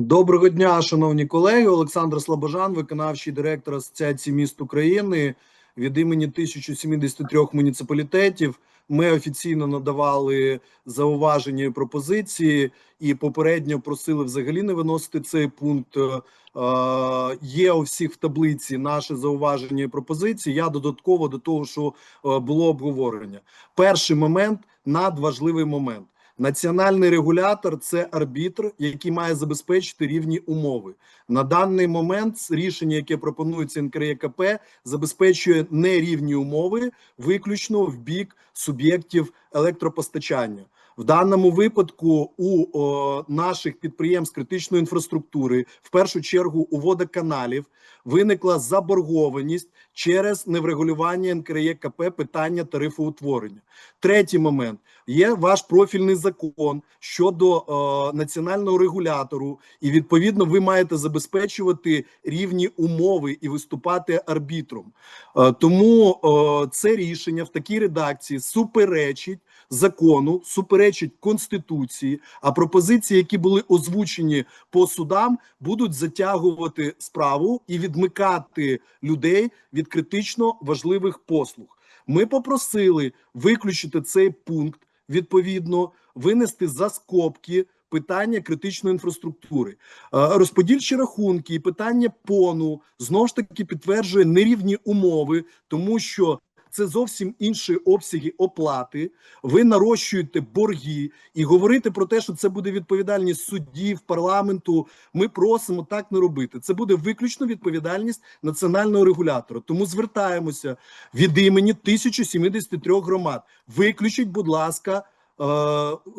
Доброго дня, шановні колеги. Олександр Слобожан, виконавчий директор Асоціації міст України від імені 1073 муніципалітетів. Ми офіційно надавали зауваження і пропозиції, і попередньо просили взагалі не виносити цей пункт. Е, Є у всіх в таблиці наші зауваження і пропозиції. Я додатково до того, що е, було обговорення. Перший момент надважливий момент. Національний регулятор це арбітр, який має забезпечити рівні умови. На даний момент рішення, яке пропонується НКРЕКП, забезпечує нерівні умови виключно в бік суб'єктів електропостачання. В даному випадку у о, наших підприємств критичної інфраструктури, в першу чергу у водоканалів, виникла заборгованість через неврегулювання НКРЕКП питання тарифоутворення. Третій момент є ваш профільний закон щодо е, національного регулятору, і відповідно ви маєте забезпечувати рівні умови і виступати арбітром. Е, тому е, це рішення в такій редакції суперечить закону, суперечить конституції. А пропозиції, які були озвучені по судам, будуть затягувати справу і відмикати людей від критично важливих послуг. Ми попросили виключити цей пункт відповідно, винести за скобки питання критичної інфраструктури, Е, розподільчі рахунки і питання пону знову ж таки підтверджує нерівні умови, тому що. Це зовсім інші обсяги оплати. Ви нарощуєте борги і говорити про те, що це буде відповідальність суддів, парламенту. Ми просимо так не робити. Це буде виключно відповідальність національного регулятора. Тому звертаємося від імені 1073 громад. Виключіть, будь ласка,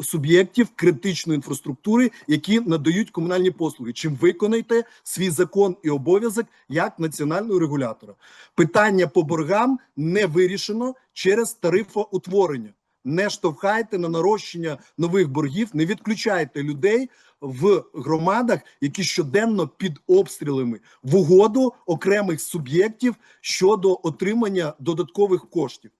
суб'єктів критичної інфраструктури, які надають комунальні послуги. Чим виконайте свій закон і обов'язок як національного регулятора. Питання по боргам не вирішено через тарифоутворення. Не штовхайте на нарощення нових боргів, не відключайте людей в громадах, які щоденно під обстрілами в угоду окремих суб'єктів щодо отримання додаткових коштів.